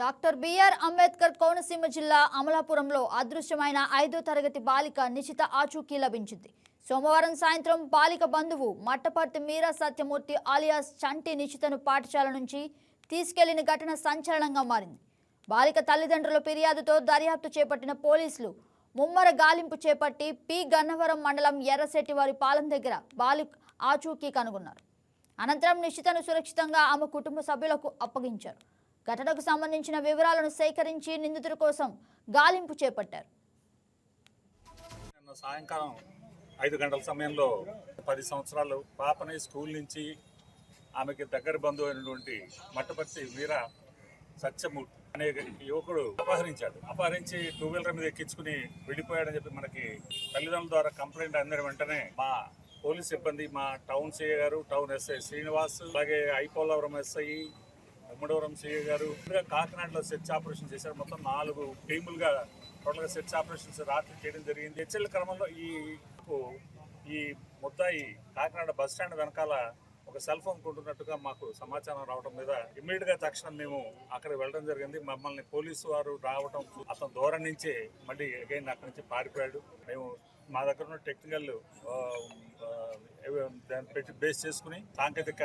Doctor BR Ambedkar Konaseema జిల్లా అమలాపురంలో అదృశ్యమైన ఐదో తరగతి బాలిక నిశిత ఆచూకీ లభించింది. సోమవారం సాయంత్రం బాలిక బంధువు మట్టపర్తి మీరా సత్యమూర్తి ఆలియాస్ చంటి నిశితను పాఠశాల నుంచి తీసుకెళ్ళిన ఘటన సంచలనంగా మారింది. బాలిక తల్లిదండ్రుల ఫిర్యాదుతో దర్యాప్తు చేపట్టిన పోలీసులు ముమ్మర గాలింపు చేపట్టి పి. గన్నవరం మండలం ఎర్రశెట్టివారి పాలెం దగ్గర బాలిక ఆచూకీ కనుగొన్నారు. అనంతరం నిశితను సురక్షితంగా ఆమె కుటుంబ సభ్యులకు అప్పగించారు. ఘటనకు సంబంధించిన వివరాలను సేకరించి నిందితుల కోసం గాలింపు చేపట్టారు. నిన్న సాయంకాలం ఐదు గంటల సమయంలో పది సంవత్సరాలు పాపని స్కూల్ నుంచి ఆమెకి దగ్గర బంధువు అయినటువంటి మట్టపర్తి వీర సత్యమూర్తి అనే యువకుడు అపహరించాడు. అపహరించి టూ వీలర్ మీద ఎక్కించుకుని వెళ్ళిపోయాడని చెప్పి మనకి తల్లిదండ్రుల ద్వారా కంప్లైంట్ అందిన వెంటనే మా పోలీస్ సిబ్బంది మా టౌన్ సిఐ గారు టౌన్ ఎస్ఐ శ్రీనివాస్ అలాగే ఐపోలవరం ఎస్ఐ ఉమ్మడవరం సీఏ గారు. కాకినాడలో సెర్చ్ ఆపరేషన్ చేశారు. మొత్తం నాలుగు టీములుగా టోటల్గా సెర్చ్ ఆపరేషన్స్ రాత్రి చేయడం జరిగింది. హెచ్చరిక క్రమంలో ఈ ఈ ముద్దాయి కాకినాడ బస్ స్టాండ్ వెనకాల ఒక సెల్ ఫోన్ కొంటున్నట్టుగా మాకు సమాచారం రావడం మీద ఇమ్మీడియట్గా తక్షణం మేము అక్కడ వెళ్ళడం జరిగింది. మమ్మల్ని పోలీసు వారు రావడం అతను దూరం నుంచి మళ్ళీ అగైన్ అక్కడి నుంచి పారిపోయాడు. మేము మా దగ్గర ఉన్న టెక్నికల్ దాన్ని పెట్టి బేస్ చేసుకుని సాంకేతిక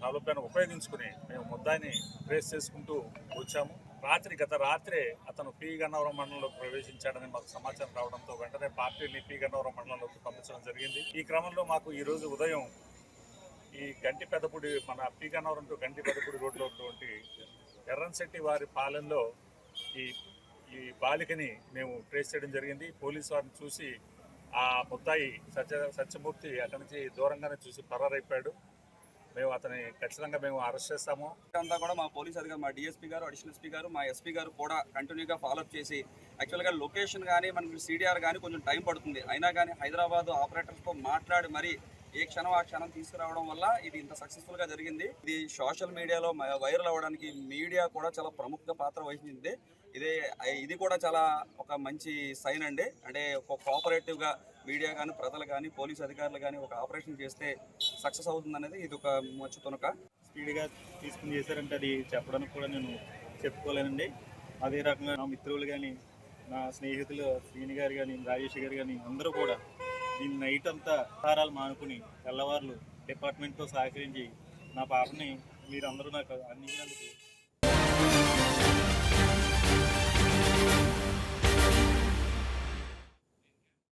సౌలభ్యాన్ని ఉపయోగించుకుని మేము ముద్దాయిని ట్రేస్ చేసుకుంటూ వచ్చాము. రాత్రి గత రాత్రే అతను పి. గన్నవరం మండలంలోకి ప్రవేశించాడని మాకు సమాచారం రావడంతో వెంటనే పార్టీని పి. గన్నవరం మండలంలోకి పంపించడం జరిగింది. ఈ క్రమంలో మాకు ఈ రోజు ఉదయం ఈ గంటి పెద్దపూడి మన పి. గన్నవరం టు గంటి పెద్దపూడి రోడ్లో ఉన్నటువంటి ఎర్రన్శెట్టి వారి పాలెంలో ఈ ఈ బాలికని మేము ట్రేస్ చేయడం జరిగింది. పోలీసు వారిని చూసి ఆ ముద్దాయి సత్య సత్యమూర్తి అక్కడి నుంచి దూరంగానే చూసి పరారైపోయాడు. మేము అతని ఖచ్చితంగా మేము అరెస్ట్ చేస్తాము. అంతా కూడా మా పోలీస్ అధికారి మా డిఎస్పీ గారు అడిషనల్ ఎస్పీ గారు మా ఎస్పీ గారు కూడా కంటిన్యూగా ఫాలోఅప్ చేసి యాక్చువల్గా లొకేషన్ కానీ మనకి సిడిఆర్ కానీ కొంచెం టైం పడుతుంది. అయినా కానీ హైదరాబాద్ ఆపరేటర్స్తో మాట్లాడి మరి ఏ క్షణం ఆ క్షణం తీసుకురావడం వల్ల ఇది ఇంత సక్సెస్ఫుల్గా జరిగింది. ఇది సోషల్ మీడియాలో వైరల్ అవ్వడానికి మీడియా కూడా చాలా ప్రముఖ పాత్ర వహించింది. ఇదే ఇది కూడా చాలా ఒక మంచి సైన్ అండి. అంటే ఒక కోఆపరేటివ్గా మీడియా కానీ ప్రజలు కానీ పోలీస్ అధికారులు కానీ ఒక ఆపరేషన్ చేస్తే సక్సెస్ అవుతుంది అనేది ఇది ఒక మంచి తునక. స్పీడ్గా తీసుకుని చేశారంటే అది చెప్పడానికి కూడా నేను చెప్పుకోలేనండి. అదే రకంగా నా మిత్రులు కానీ నా స్నేహితులు శ్రీని గారు కానీ రాజేష్ గారు కానీ అందరూ కూడా దీన్ని నైట్ అంతా తారాలు మానుకుని తెల్లవారులు డిపార్ట్మెంట్తో సహకరించి నా పాపని మీరందరూ నాకు అందించినందుకు